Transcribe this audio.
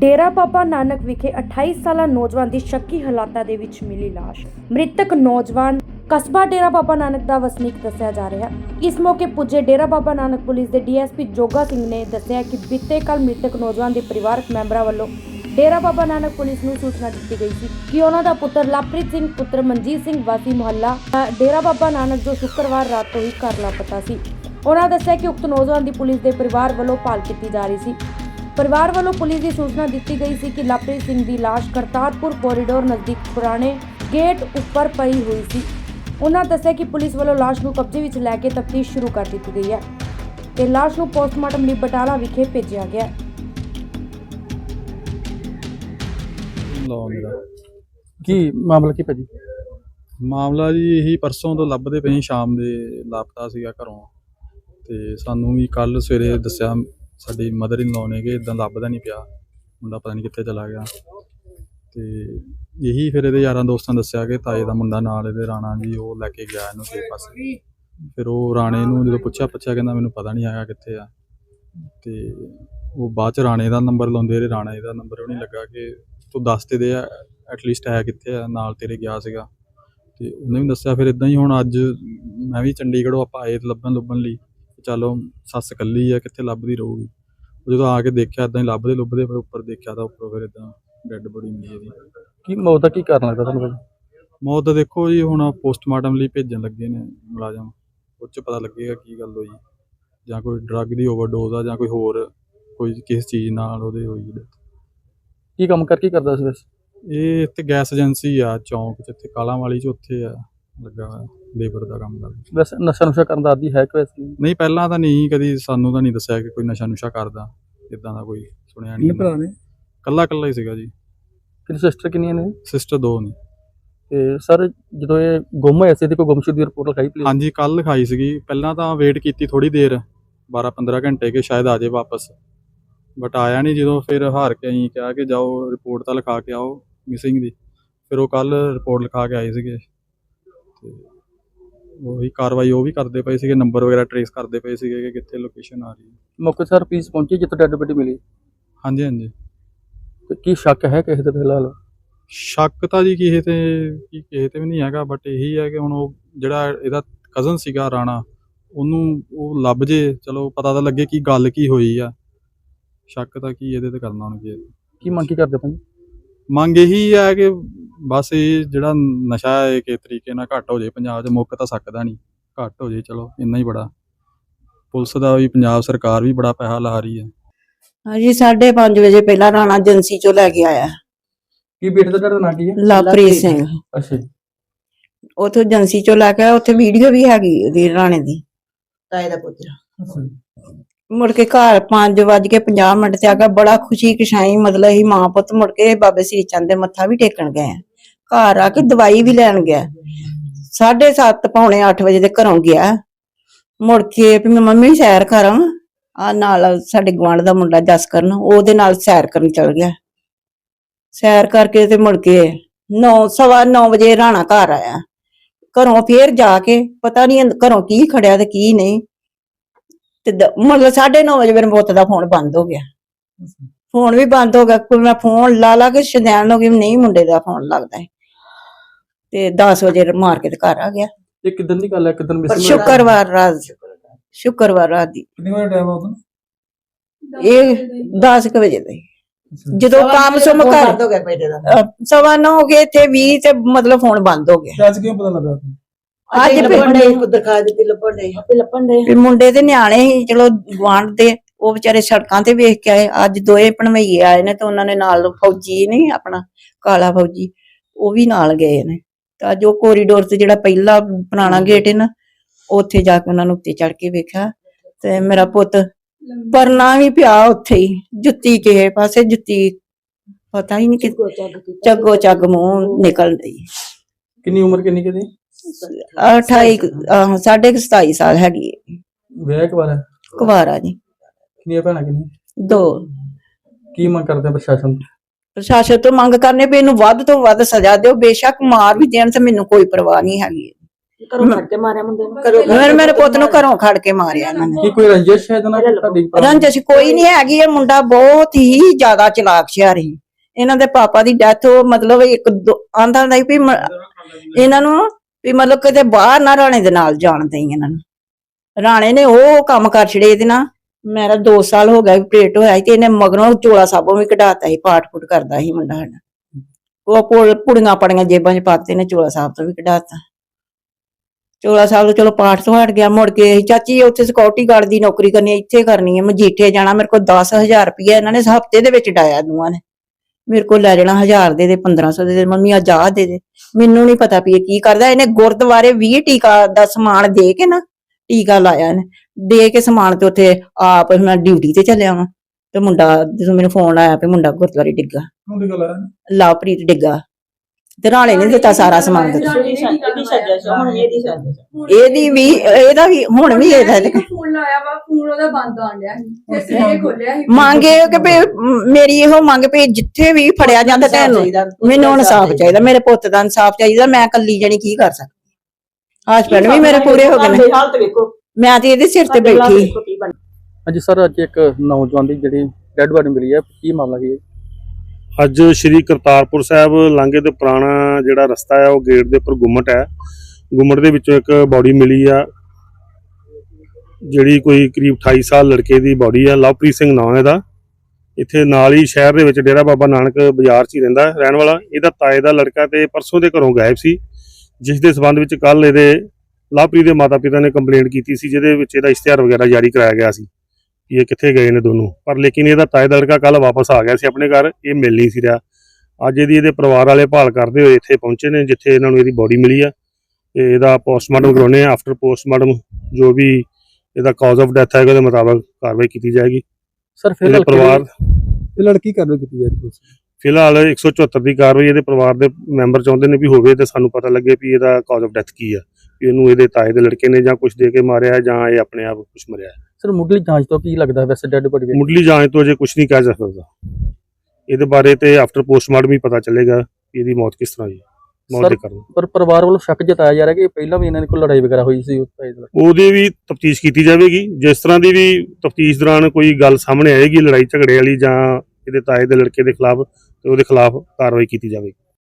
ਡੇਰਾ ਬਾਬਾ ਨਾਨਕ ਵਿਖੇ 28 ਸਾਲਾ ਨੌਜਵਾਨ ਦੀ ਸ਼ੱਕੀ ਹਾਲਾਤਾਂ ਦੇ ਵਿੱਚ ਮਿਲੀ ਲਾਸ਼। ਮ੍ਰਿਤਕ ਨੌਜਵਾਨ ਕਸਬਾ ਡੇਰਾ ਬਾਬਾ ਨਾਨਕ ਦਾ ਵਸਨੀਕ ਦੱਸਿਆ ਜਾ ਰਿਹਾ। ਇਸ ਮੌਕੇ ਪੁੱਜੇ ਡੇਰਾ ਬਾਬਾ ਨਾਨਕ ਪੁਲਿਸ ਦੇ ਡੀਐਸਪੀ ਜੋਗਾ ਸਿੰਘ ਨੇ ਦੱਸਿਆ ਕਿ ਬੀਤੇ ਕੱਲ ਮ੍ਰਿਤਕ ਨੌਜਵਾਨ ਦੇ ਪਰਿਵਾਰਕ ਮੈਂਬਰਾਂ ਵੱਲੋਂ ਡੇਰਾ ਬਾਬਾ ਨਾਨਕ ਪੁਲਿਸ ਨੂੰ ਸੂਚਨਾ ਦਿੱਤੀ ਗਈ ਸੀ ਕਿ ਉਹਨਾਂ ਦਾ ਪੁੱਤਰ ਲਵਪ੍ਰੀਤ ਸਿੰਘ, ਪੁੱਤਰ ਮਨਜੀਤ ਸਿੰਘ, ਵਾਸੀ ਮੁਹੱਲਾ ਡੇਰਾ ਬਾਬਾ ਨਾਨਕ ਜੋ ਸ਼ੁੱਕਰਵਾਰ ਰਾਤ ਤੋਂ ਹੀ ਘਰ ਲਾਪਤਾ ਸੀ। ਉਹਨਾਂ ਦੱਸਿਆ ਕਿ ਉਕਤ ਨੌਜਵਾਨ ਦੀ ਪੁਲਿਸ ਦੇ ਪਰਿਵਾਰ ਵੱਲੋਂ ਭਾਲ ਕੀਤੀ ਜਾ ਰਹੀ ਸੀ। ਪਰਿਵਾਰ ਵੱਲੋਂ ਪੁਲਿਸ ਦੀ ਸੂਚਨਾ ਦਿੱਤੀ ਗਈ ਸੀ ਕਿ ਲਵਪ੍ਰੀਤ ਸਿੰਘ ਦੀ ਲਾਸ਼ ਕਰਤਾਰਪੁਰ ਕੋਰੀਡੋਰ ਨਜ਼ਦੀਕ ਪੁਰਾਣੇ ਗੇਟ ਉੱਪਰ ਪਈ ਹੋਈ ਸੀ। ਉਹਨਾਂ ਦੱਸਿਆ ਕਿ ਪੁਲਿਸ ਵੱਲੋਂ ਲਾਸ਼ ਨੂੰ ਕਬਜ਼ੇ ਵਿੱਚ ਲੈ ਕੇ ਤਫਤੀਸ਼ ਸ਼ੁਰੂ ਕਰ ਦਿੱਤੀ ਗਈ ਹੈ ਤੇ ਲਾਸ਼ ਨੂੰ ਪੋਸਟਮਾਰਟਮ ਲਈ ਬਟਾਲਾ ਵਿਖੇ ਭੇਜਿਆ ਗਿਆ ਹੈ। ਲਓ ਮੇਰਾ। ਕੀ ਮਾਮਲਾ ਕੀ ਭਾਜੀ? ਮਾਮਲਾ ਜੀ ਇਹੀ ਪਰਸੋਂ ਤੋਂ ਲੱਭਦੇ ਪਏ ਸੀ, ਸ਼ਾਮ ਦੇ ਲਾਪਤਾ ਸੀਗਾ ਘਰੋਂ। ਤੇ ਸਾਨੂੰ ਵੀ ਕੱਲ ਸਵੇਰੇ ਦੱਸਿਆ ਸਾਡੀ ਮਦਰ ਇਨ ਲਾਅ ਨੇ ਕਿ ਇਦਾਂ ਲੱਭਦਾ ਨਹੀਂ ਪਿਆ। ਮੁੰਡਾ ਪਤਾ ਨਹੀਂ ਕਿੱਥੇ ਚਲਾ ਗਿਆ। ਤੇ ਇਹੀ ਫਿਰ ਇਹਦੇ ਯਾਰਾਂ ਦੋਸਤਾਂ ਦੱਸਿਆ ਕਿ ਤਾਏ ਦਾ ਮੁੰਡਾ ਨਾਲ ਇਹਦੇ ਰਾਣਾ ਜੀ, ਉਹ ਲੈ ਕੇ ਗਿਆ ਇਹਨੂੰ ਕਿਸੇ ਪਾਸੇ। ਫਿਰ ਉਹ ਰਾਣੇ ਨੂੰ ਜਦੋਂ ਪੁੱਛਿਆ ਪੁੱਛਿਆ ਕਹਿੰਦਾ ਮੈਨੂੰ ਪਤਾ ਨਹੀਂ ਆਇਆ ਕਿੱਥੇ ਆ। ਤੇ ਉਹ ਬਾਅਦ ਚ ਰਾਣੇ ਦਾ ਨੰਬਰ ਲਾਉਂਦੇ ਰਹੇ, ਰਾਣੇ ਦਾ ਨੰਬਰ ਉਹ ਨਹੀਂ ਲੱਗਾ ਕਿ ਤੂੰ ਦੱਸ ਤੇ ਦੇ ਐਟਲੀਸਟ ਹੈ ਕਿੱਥੇ ਆ, ਨਾਲ ਤੇਰੇ ਗਿਆ ਸੀਗਾ। ਤੇ ਉਹਨੇ ਵੀ ਦੱਸਿਆ, ਫਿਰ ਇਦਾਂ ਹੀ ਹੁਣ ਅੱਜ ਮੈਂ ਵੀ ਚੰਡੀਗੜ੍ਹੋਂ ਆਪਾਂ ਆਏ ਲੱਭਣ ਲੁੱਭਣ ਲਈ। ਚਲੋ ਸੱਸ ਇਕੱਲੀ ਆ ਕਿੱਥੇ ਲੱਭਦੀ ਰਹੂਗੀ? ਜਦੋਂ ਆ ਕੇ ਦੇਖਿਆ ਇਦਾਂ ਹੀ ਲੱਭਦੇ ਲੁੱਭਦੇ ਫਿਰ ਉੱਪਰ ਦੇਖਿਆ ਤਾਂ ਉੱਪਰੋਂ ਫਿਰ ਇਦਾਂ ਡੈੱਡ ਬੋਡੀ ਮਿਲੀ ਇਹਦੀ। ਕੀ ਮੌਤ ਦਾ ਕੀ ਕਾਰਨ ਲੱਗਦਾ ਤੁਹਾਨੂੰ ਭਾਜੀ? ਮੌਤ ਦਾ ਦੇਖੋ ਜੀ ਹੁਣ ਪੋਸਟਮਾਰਟਮ ਲਈ ਭੇਜਣ ਲੱਗੇ ਨੇ ਮੁਲਾਜ਼ਮ। ਉਹ 'ਚ ਪਤਾ ਲੱਗੇਗਾ ਕੀ ਗੱਲ ਹੋਈ। ਜਾਂ ਕੋਈ ਡਰੱਗ ਦੀ ਓਵਰਡੋਜ਼ ਆ ਜਾਂ ਕੋਈ ਹੋਰ ਕੋਈ ਕਿਸ ਚੀਜ਼ ਨਾਲ ਉਹਦੇ ਹੋਈ death। ਕੀ ਕੰਮ ਕਰ ਕੀ ਕਰਦਾ ਸੀ ਵੈਸੇ ਇਹ ਇੱਥੇ ਗੈਸ ਏਜੰਸੀ ਆ ਚੌਂਕ 'ਚ ਇੱਥੇ ਕਾਲਾਂ ਵਾਲੀ 'ਚ ਉੱਥੇ ਆ। ਲੱਗਾ ਹੋਇਆ ਲੇਬਰ ਦਾ ਕੰਮ ਕਰਦਾ। ਵੈਸੇ ਨਸ਼ਾ ਨੁਸ਼ਾ ਕਰਨ ਦਾ ਆਦੀ ਹੈ ਕਿ ਵੈਸੇ ਨਹੀਂ ਪਹਿਲਾਂ ਤਾਂ ਨਹੀਂ ਕਦੀ ਸਾਨੂੰ ਤਾਂ ਨਹੀਂ ਦੱਸਿਆ ਕਿ ਕੋਈ ਨਸ਼ਾ ਨੁਸ਼ਾ ਕਰਦਾ ਇਦਾਂ ਦਾ ਕੋਈ ਸੁਣਿਆ ਨਹੀਂ ਨੇ? ਕੱਲਾ ਕੱਲਾ ਹੀ ਸੀਗਾ ਜੀ। ਕਿੰਨੀ ਸਿਸਟਰ ਕਿੰਨੀਆਂ ਨੇ? ਸਿਸਟਰ ਦੋ ਨੇ। ਤੇ ਸਰ ਜਦੋਂ ਇਹ ਗੁੰਮ ਹੋਇਆ ਸੀ ਤੇ ਕੋਈ ਗੁੰਮਸ਼ੁਦ ਦੀ ਰਿਪੋਰਟ ਲਿਖਾਈ ਪਲੀਜ਼ ਹਾਂਜੀ ਕੱਲ ਲਿਖਾਈ ਸੀਗੀ। ਪਹਿਲਾਂ ਤਾਂ ਵੇਟ ਕੀਤੀ ਥੋੜੀ ਦੇਰ 12 15 ਘੰਟੇ ਕਿ ਸ਼ਾਇਦ ਆ ਜਾਏ ਵਾਪਸ। ਬਟ ਆਇਆ ਨਹੀਂ ਜਦੋਂ ਫਿਰ ਹਾਰ ਕੇ ਅਸੀਂ ਕਿਹਾ ਕਿ ਜਾਓ ਰਿਪੋਰਟ ਤਾਂ ਲਿਖਾ ਕੇ ਆਓ ਮਿਸਿੰਗ ਦੀ। ਫਿਰ ਉਹ ਕੱਲ ਰਿਪੋਰਟ ਲਿਖਾ ਕੇ ਆਏ ਸੀਗੇ। ਤੇ ਉਹੀ ਕਾਰਵਾਈ ਉਹ ਵੀ ਕਰਦੇ ਪਏ ਸੀਗੇ ਨੰਬਰ ਵਗੈਰਾ ਟਰੇਸ ਕਰਦੇ ਪਏ ਸੀਗੇ ਕਿ ਕਿੱਥੇ ਲੋਕੇਸ਼ਨ ਆ ਰਹੀ ਹੈ। ਮੌਕੇ ਸਰ ਪੀਸ ਪਹੁੰਚੀ ਜਿੱਥੇ ਡੈਡ ਬੋਡੀ ਮਿਲੀ? ਹਾਂਜੀ ਹਾਂਜੀ। ਤੇ ਕੀ ਸ਼ੱਕ ਹੈ ਕਿਸੇ ਤੇ ਫਿਲਹਾਲ? ਸ਼ੱਕ ਤਾਂ ਜੀ ਕਿਸੇ ਤੇ ਕੀ ਕਿਸੇ ਤੇ ਵੀ ਨਹੀਂ ਹੈਗਾ ਬਟ ਇਹੀ ਹੈ ਕਿ ਹੁਣ ਉਹ ਜਿਹੜਾ ਇਹਦਾ ਕਜ਼ਨ ਸੀਗਾ ਰਾਣਾ ਉਹਨੂੰ ਉਹ ਲੱਭ ਜੇ ਚਲੋ ਪਤਾ ਤਾਂ ਲੱਗੇ ਕਿ ਗੱਲ ਕੀ ਹੋਈ ਆ। ਸ਼ੱਕ ਤਾਂ ਕੀ ਇਹਦੇ ਤੇ ਕਰਨਾ ਹੁਣ ਕੀ। ਕੀ ਮੰਗ ਕੀ ਕਰਦੇ ਭਾਜੀ? ਮੰਗ ਇਹੀ ਹੈ ਕਿ ਬਸ ਇਹ ਜਿਹੜਾ ਨਸ਼ਾ ਹੈ ਕਿ ਤਰੀਕੇ ਨਾਲ ਘੱਟ ਹੋ ਜੇ ਪੰਜਾਬ 'ਚ ਮੁੱਕ ਤਾਂ ਸਕਦਾ ਨਹੀਂ। ਘੱਟ ਹੋ ਜੇ ਚਲੋ ਇੰਨਾ ਹੀ ਬੜਾ। ਪੁਲਿਸ ਦਾ ਵੀ ਪੰਜਾਬ ਸਰਕਾਰ ਵੀ ਬੜਾ ਪੈਸਾ ਲਾ ਰਹੀ ਹੈ। ਹਾਂਜੀ 5:30 ਵਜੇ ਪਹਿਲਾਂ ਰਾਣਾ ਏਜੰਸੀ ਚੋਂ ਲੈ ਕੇ ਆਇਆ। ਕੀ ਬੇਟੇ ਦਾ ਤੁਹਾਡਾ ਨਾਂ ਕੀ ਹੈ? ਲਵਪ੍ਰੀਤ ਸਿੰਘ। ਅੱਛਾ। ਉਥੋਂ ਏਜੰਸੀ ਚੋਂ ਲੈ ਕੇ ਆਇਆ ਉੱਥੇ ਵੀਡੀਓ ਵੀ ਹੈਗੀ ਉਹਦੀ ਰਾਣੇ ਦੀ। ਤਾਏ ਦਾ ਪੁੱਤਰ। ਮੁੜ ਕੇ ਘਰ 5:50 ਮਿੰਟ ਤੇ ਆ ਗਿਆ, ਬੜਾ ਖੁਸ਼ੀ ਕਿਸ਼ਾਈ ਮਤਲਬ ਹੀ ਮਾਂ ਪੁੱਤ ਮੁੜ ਕੇ ਬਾਬੇ ਸ੍ਰੀ ਚੰਦ ਦੇ ਮੱਥਾ ਵੀ ਟੇਕਣ ਗਏ ਆ। ਘਰ ਆ ਕੇ ਦਵਾਈ ਵੀ ਲੈਣ ਗਿਆ। 7:30 ਪੌਣੇ 8 ਵਜੇ ਦੇ ਘਰੋਂ ਗਿਆ। ਮੁੜ ਕੇ ਵੀ ਮੈਂ ਮੰਮੀ ਸੈਰ ਕਰਾਂ ਆ ਨਾਲ ਸਾਡੇ ਗਵਾਂਢ ਦਾ ਮੁੰਡਾ ਜਸ ਕਰਨ ਉਹਦੇ ਨਾਲ ਸੈਰ ਕਰਨ ਚਲ ਗਿਆ। ਸੈਰ ਕਰਕੇ ਤੇ ਮੁੜ ਕੇ 9 ਸਵਾ 9 ਵਜੇ ਰਾਣਾ ਘਰ ਆਇਆ। ਘਰੋਂ ਫੇਰ ਜਾ ਕੇ, ਪਤਾ ਨਹੀਂ ਘਰੋਂ ਕੀ ਖੜਿਆ ਤੇ ਕੀ ਨਹੀਂ। ਤੇ ਦ- ਮਤਲਬ 9:30 ਵਜੇ ਮੇਰੇ ਪੁੱਤ ਦਾ ਫੋਨ ਬੰਦ ਹੋ ਗਿਆ। ਫੋਨ ਵੀ ਬੰਦ ਹੋ ਗਿਆ ਕੋਈ ਮੈਂ ਫੋਨ ਲਾ ਲਾ ਕੇ ਸ਼ਦੈਣ ਹੋ ਗਈ ਨਹੀਂ ਮੁੰਡੇ ਦਾ ਫੋਨ ਲੱਗਦਾ ਹੈ। ਤੇ 10 ਵਜੇ ਮਾਰ ਕੇ ਤੇ ਘਰ ਆ ਗਿਆ। ਇਹ ਕਿਦਾਂ ਦੀ ਗੱਲ ਹੈ? ਕਿਦਾਂ ਪਰ ਮਿਸ ਸ਼ੁੱਕਰਵਾਰ ਰਾਤ ਸ਼ੁੱਕਰਵਾਰ ਰਾਤ ਦੀ। ਕਿੰਨੇ ਵਜੇ ਟਾਈਮ ਆ ਉਦੋਂ? ਇਹ 10 ਕੁ ਵਜੇ ਦੇ ਜਦੋਂ ਕੰਮ ਸੁਮ ਕਰ ਅਹ ਸਵਾ ਨੌ ਹੋ ਗਏ ਤੇ 20 ਤੇ ਮਤਲਬ ਫੋਨ ਬੰਦ ਹੋ ਗਿਆ। ਅੱਜ ਕਿਉਂ ਪਤਾ ਲੱਗਾ ਅੱਜ ਦੇ ਦਿਖਾ ਦਿੱਤੀ ਲੱਭਣ ਦੇ ਆਪੇ ਲੱਭਣ ਦੇ ਵੀ ਮੁੰਡੇ ਤੇ ਨਿਆਣੇ ਸੀ ਚਲੋ ਗੁਆਂਢ ਦੇ ਉਹ ਵਿਚਾਰੇ ਸੜਕਾਂ ਤੇ ਵੇਖ ਕੇ ਆਏ ਅੱਜ ਦੋਏ ਭਣਵਈਏ ਆਏ ਨੇ ਤੇ ਉਹਨਾਂ ਨੇ ਨਾਲ ਫੌਜੀ ਨਹੀਂ ਆਪਣਾ ਕਾਲਾ ਫੌਜੀ ਉਹ ਵੀ ਨਾਲ ਗਏ ਨੇ। ਤਾਂ ਜੋ ਕੋਰੀਡੋਰ ਤੇ ਜਿਹੜਾ ਪਹਿਲਾ ਪੁਰਾਣਾ ਗੇਟ ਹੈ ਨਾ ਉੱਥੇ ਜਾ ਕੇ ਉਹਨਾਂ ਨੂੰ ਉੱਤੇ ਚੜ ਕੇ ਵੇਖਿਆ। ਤੇ ਮੇਰਾ ਪੁੱਤ ਪਰਨਾ ਵੀ ਪਿਆ ਉੱਥੇ ਹੀ ਜੁੱਤੀ ਕਿਸੇ ਪਾਸੇ ਜੁੱਤੀ ਪਤਾ ਹੀ ਨਹੀਂ ਕਿ ਚੱਗੋ ਚੱਗ ਮੂੰਹ ਨਿਕਲ ਰਹੀ ਕਿੰਨੀ ਉਮਰ ਕਿੰਨੀ ਕਿਦੀ 28 ਅਹ, ਸਾਢੇ ਕੁ 27 ਸਾਲ ਹੈਗੀ ਹੈ। ਵਿਆਹ ਇੱਕ ਵਾਰ ਹੈ ਕੁਵਾਰਾ ਜੀ। ਕਿੰਨੀਆਂ ਭੈਣਾਂ ਕਿੰਨੀ ਦੋ। ਕੀ ਮੰਗ ਕਰਦੇ ਆ ਪ੍ਰਸ਼ਾਸਨ ਤੋਂ? ਪ੍ਰਸ਼ਾਸਨ ਤੋਂ ਮੰਗ ਕਰਨੇ ਵੀ ਇਹਨੂੰ ਵੱਧ ਤੋਂ ਵੱਧ ਸਜ਼ਾ ਦਿਓ। ਬੇਸ਼ੱਕ ਮਾਰ ਵੀ ਦੇਣ ਤੇ ਮੈਨੂੰ ਕੋਈ ਪਰਵਾਹ ਨਹੀਂ ਹੈਗੀ। ਘਰੋਂ ਫੜ ਕੇ ਮਾਰਿਆ ਮੁੰਡੇ ਨੂੰ? ਘਰੋਂ ਮੇਰੇ ਮੇਰੇ ਪੁੱਤ ਨੂੰ ਘਰੋਂ ਖੜ ਕੇ ਮਾਰਿਆ ਇਹਨਾਂ ਨੇ। ਕੀ ਕੋਈ ਰੰਜਿਸ਼ ਹੈ ਇਹਦੇ ਨਾਲ? ਤੁਹਾਡੀ ਰੰਜਸ਼ ਕੋਈ ਨਹੀਂ ਹੈਗੀ। ਇਹ ਮੁੰਡਾ ਬਹੁਤ ਹੀ ਜ਼ਿਆਦਾ ਚਲਾਕ ਸ਼ਿਆਰ ਇਹਨਾਂ ਦੇ ਪਾਪਾ ਦੀ ਡੈਥ ਮਤਲਬ ਇੱਕ ਆਂਦਾ ਨਹੀਂ ਵੀ ਮ- ਇਹਨਾਂ ਨੂੰ ਵੀ ਮਤਲਬ ਕਿਤੇ ਬਾਹਰ ਨਾ ਰਾਣੇ ਦੇ ਨਾਲ ਜਾਣ ਦੇਈ ਇਹਨਾਂ ਨੂੰ। ਰਾਣੇ ਨੇ ਉਹ ਕੰਮ ਕਰ ਛੜੇ ਇਹਦੇ ਨਾਲ। ਮੇਰਾ 2 ਸਾਲ ਹੋ ਗਿਆ ਪੇਟ ਹੋਇਆ ਸੀ ਤੇ ਇਹਨੇ ਮਗਰੋਂ ਚੋਲਾ ਸਾਬੋਂ ਵੀ ਕਢਾਤਾ ਸੀ, ਪਾਠ ਪੁੱਟ ਕਰਦਾ ਸੀ ਮੁੰਡਾ ਸਾਡਾ। ਉਹ ਪੁੜੀਆਂ ਪੜੀਆਂ ਜੇਬਾਂ 'ਚ ਪਾਤੇ ਨੇ, ਚੋਲਾ ਸਾਹਿਬ ਤੋਂ ਵੀ ਕਢਾਤਾ। ਚੋਲਾ ਸਾਹਿਬ ਤੋਂ ਚਲੋ ਪਾਠ ਤੋਂ ਹਟ ਗਿਆ, ਮੁੜ ਕੇ ਚਾਚੀ ਉੱਥੇ ਸਿਕਿਉਰਿਟੀ ਗਾਰਡ ਦੀ ਨੌਕਰੀ ਕਰਨੀ ਹੈ, ਇੱਥੇ ਕਰਨੀ ਹੈ, ਮਜੀਠੇ ਜਾਣਾ, ਮੇਰੇ ਕੋਲ 10000 ਰੁਪਇਆ ਇਹਨਾਂ ਨੇ ਹਫ਼ਤੇ ਦੇ ਵਿੱਚ ਡਾਇਆ ਦੂਆਂ ਨੇ। ਮੇਰੇ ਕੋਲ ਲੈ ਜਾਣਾ 1000 ਦੇ ਦੇ 1500 ਦੇ ਦੇ ਮੰਮੀ ਆ ਜਾ ਦੇ ਦੇ। ਮੈਨੂੰ ਨਹੀਂ ਪਤਾ ਵੀ ਇਹ ਕੀ ਕਰਦਾ ਇਹਨੇ ਗੁਰਦੁਆਰੇ 20 ਟੀਕਾ ਦਾ ਸਮਾਨ ਦੇ ਕੇ ਨਾ ਟੀਕਾ ਲਾਇਆ ਇਹਨੇ। ਦੇ ਕੇ ਸਮਾਨ ਤੇ ਉੱਥੇ ਆਪ ਮੈਂ ਡਿਊਟੀ ਤੇ ਚੱਲਿਆ ਵਾਂ ਤੇ ਮੁੰਡਾ ਜਦੋਂ ਮੈਨੂੰ ਫੋਨ ਆਇਆ ਵੀ ਮੁੰਡਾ ਗੁਰਦੁਆਰੇ ਡਿੱਗਾ। ਲਵਪ੍ਰੀਤ ਡਿੱਗਾ। ਤੇ ਰਾਣੇ ਨੇ ਦਿੱਤਾ ਸਾਰਾ ਸਮਾਨ ਦਿੱਤਾ। ਇਹਦੀ ਹੁਣ ਵੀ ਇਹਦਾ ਵੀ ਹੁਣ ਵੀ ਇਹਦਾ ਫੋਨ ਲਾਇਆ ਵਾ ਫੋਨ ਉਹਦਾ ਬੰਦ ਆਣ ਡਿਆ ਸੀ ਫਿਰ ਸਵੇਰੇ ਖੋਲਿਆ ਸੀ। ਮੰਗੇ ਕਿ ਵੀ ਮ- ਮੇਰੀ ਇਹੋ ਮੰਗ ਵੀ ਜਿੱਥੇ ਵੀ ਫੜਿਆ ਜਾਂਦਾ ਤੈਨੂੰ ਮੈਨੂੰ ਇਨਸਾਫ ਚਾਹੀਦਾ ਮੇਰੇ ਪੁੱਤ ਦਾ ਇਨਸਾਫ ਚਾਹੀਦਾ ਮੈਂ ਕੱਲੀ ਜਣੀ ਕੀ ਕਰ ਸਕਦੀ? ਹਸਬੰਡ ਵੀ ਮੇਰੇ ਪੂਰੇ ਹੋ ਗਏ ਨੇ। ਹਾਲਤ ਵੇਖੋ। ਮੈਂ ਤੇ ਇਹਦੇ ਸਿਰ ਤੇ ਬੈਠੀ। ਹਾਂਜੀ ਸਰ ਅੱਜ ਇੱਕ ਨੌਜਵਾਨ ਦੀ ਜਿਹੜੀ ਡੈੱਡ ਬਾਡੀ ਮਿਲੀ ਹੈ ਕੀ ਮਾਮਲਾ ਕੀ ਹੈ? ਅੱਜ ਸ਼੍ਰੀ ਕਰਤਾਰਪੁਰ ਸਾਹਿਬ ਲਾਂਘੇ ਤੇ ਪੁਰਾਣਾ ਜਿਹੜਾ ਰਸਤਾ ਹੈ ਉਹ ਗੇਟ ਦੇ ਉੱਪਰ ਗੁੰਮਟ ਹੈ। ਗੁੰਮਟ ਦੇ ਵਿੱਚੋਂ ਇੱਕ ਬਾਡੀ ਮਿਲੀ ਆ। ਜਿਹੜੀ ਕੋਈ ਕਰੀਬ 28 ਸਾਲ ਲੜਕੇ ਦੀ ਬਾਡੀ ਆ, ਲਵਪ੍ਰੀਤ ਸਿੰਘ ਨਾਮ ਇਹਦਾ। ਇੱਥੇ ਨਾਲ ਹੀ ਸ਼ਹਿਰ ਦੇ ਵਿੱਚ ਡੇਰਾ ਬਾਬਾ ਨਾਨਕ ਬਾਜ਼ਾਰ 'ਚ ਹੀ ਰਹਿੰਦਾ ਰਹਿਣ ਵਾਲਾ। ਇਹਦਾ ਤਾਏ ਦਾ ਲੜਕਾ ਤੇ ਪਰਸੋਂ ਦੇ ਘਰੋਂ ਗਾਇਬ ਸੀ, ਜਿਸ ਦੇ ਸਬੰਧ ਵਿੱਚ ਕੱਲ ਇਹਦੇ ਲਵਪ੍ਰੀਤ ਦੇ ਮਾਤਾ-ਪਿਤਾ ਨੇ ਕੰਪਲੇਂਟ ਕੀਤੀ ਸੀ, ਜਿਹਦੇ ਵਿੱਚ ਇਹਦਾ ਇਸ਼ਤਿਹਾਰ ਵਗੈਰਾ ਜਾਰੀ ਕਰਾਇਆ ਗਿਆ ਸੀ ਕਿ ਇਹ ਕਿੱਥੇ ਗਏ ਨੇ ਦੋਨੋਂ। ਪਰ ਲੇਕਿਨ ਇਹਦਾ ਤਾਏ ਦਾ ਲੜਕਾ ਕੱਲ ਵਾਪਸ ਆ ਗਿਆ ਸੀ ਆਪਣੇ ਘਰ, ਇਹ ਮਿਲ ਨਹੀਂ ਸੀ ਰਿਹਾ। ਅੱਜ ਇਹਦੀ ਇਹਦੇ ਪਰਿਵਾਰ ਵਾਲੇ ਭਾਲ ਕਰਦੇ ਹੋਏ ਇੱਥੇ ਪਹੁੰਚੇ ਨੇ, ਜਿੱਥੇ ਇਹਨਾਂ ਨੂੰ ਇਹਦੀ ਬੋਡੀ ਮਿਲੀ ਆ। ਤੇ ਇਹਦਾ ਪੋਸਟਮਾਰਟਮ ਕਰਾਉਣੇ ਆ ਆਫਟਰ ਪੋਸਟਮਾਰਟਮ ਜੋ ਵੀ ਇਹਦਾ ਕਾਜ਼ ਆਫ ਡੈਥ ਹੈਗਾ ਉਹਦੇ ਮੁਤਾਬਕ ਕਾਰਵਾਈ ਕੀਤੀ ਜਾਏਗੀ। ਸਰ ਇਹਦੇ ਫਿਰ ਪਰਿਵਾਰ ਇਹ ਲੜਕੀ ਕਾਰਵਾਈ ਕੀਤੀ ਜਾ ਰਹੀ ਹੈ। ਫਿਲਹਾਲ 174 ਦੀ ਕਾਰਵਾਈ ਇਹਦੇ ਪਰਿਵਾਰ ਦੇ ਮੈਂਬਰ ਚਾਹੁੰਦੇ ਨੇ ਵੀ ਹੋਵੇ ਤੇ ਸਾਨੂੰ ਪਤਾ ਲੱਗੇ ਵੀ ਇਹਦਾ ਕਾਜ਼ ਆਫ ਡੈਥ ਕੀ ਆ ਵੀ ਇਹਨੂੰ ਇਹਦੇ ਤਾਏ ਦੇ ਲੜਕੇ ਨੇ ਜਾਂ ਕੁਝ ਦੇ ਕੇ ਮਾਰਿਆ ਹੈ ਜਾਂ ਇਹ ਆਪਣੇ ਆਪ ਕੁਝ ਮਰਿਆ। ਹੈ। ਸਰ ਮੁੱਢਲੀ ਜਾਂਚ ਤੋਂ ਕੀ ਲੱਗਦਾ ਵੈਸੇ ਡੈੱਡ ਬਾਡੀ ਮੁੱਢਲੀ ਜਾਂਚ ਤੋਂ ਅਜੇ ਕੁਝ ਨਹੀਂ ਕਹਿ ਸਕਦਾ। ਇਹਦੇ ਬਾਰੇ ਤੇ ਆਫਟਰ ਪੋਸਟਮਾਰਟਮ ਹੀ ਪਤਾ ਚੱਲੇਗਾ ਕਿ ਇਹਦੀ ਮੌਤ ਕਿਸ ਤਰ੍ਹਾਂ ਹੋਈ। ਮੌਤ ਦੇ Sir, ਕਾਰਨ। ਪਰ ਪਰਿਵਾਰ ਵੱਲੋਂ ਸ਼ੱਕ ਜਤਾਇਆ ਜਾ ਰਿਹਾ ਕਿ ਪਹਿਲਾਂ ਵੀ ਇਹਨਾਂ ਕੋਲ ਲੜਾਈ ਵਗੈਰਾ ਹੋਈ ਸੀ ਉਸ ਨਾਲ। ਉਹਦੀ ਵੀ ਤਫਤੀਸ਼ ਕੀਤੀ ਜਾਵੇਗੀ। ਜਿਸ ਤਰ੍ਹਾਂ ਦੀ ਵੀ ਤਫਤੀਸ਼ ਦੌਰਾਨ ਕੋਈ ਗੱਲ ਸਾਹਮਣੇ ਆਏਗੀ ਲੜਾਈ ਝਗੜੇ ਵਾਲੀ ਜਾਂ ਇਹਦੇ ਤਾਏ ਦੇ ਲੜਕੇ ਦੇ ਖਿਲਾਫ ਤੇ ਉਹਦੇ ਖਿਲਾਫ ਕਾਰਵਾਈ ਕੀਤੀ ਜਾਵੇਗੀ।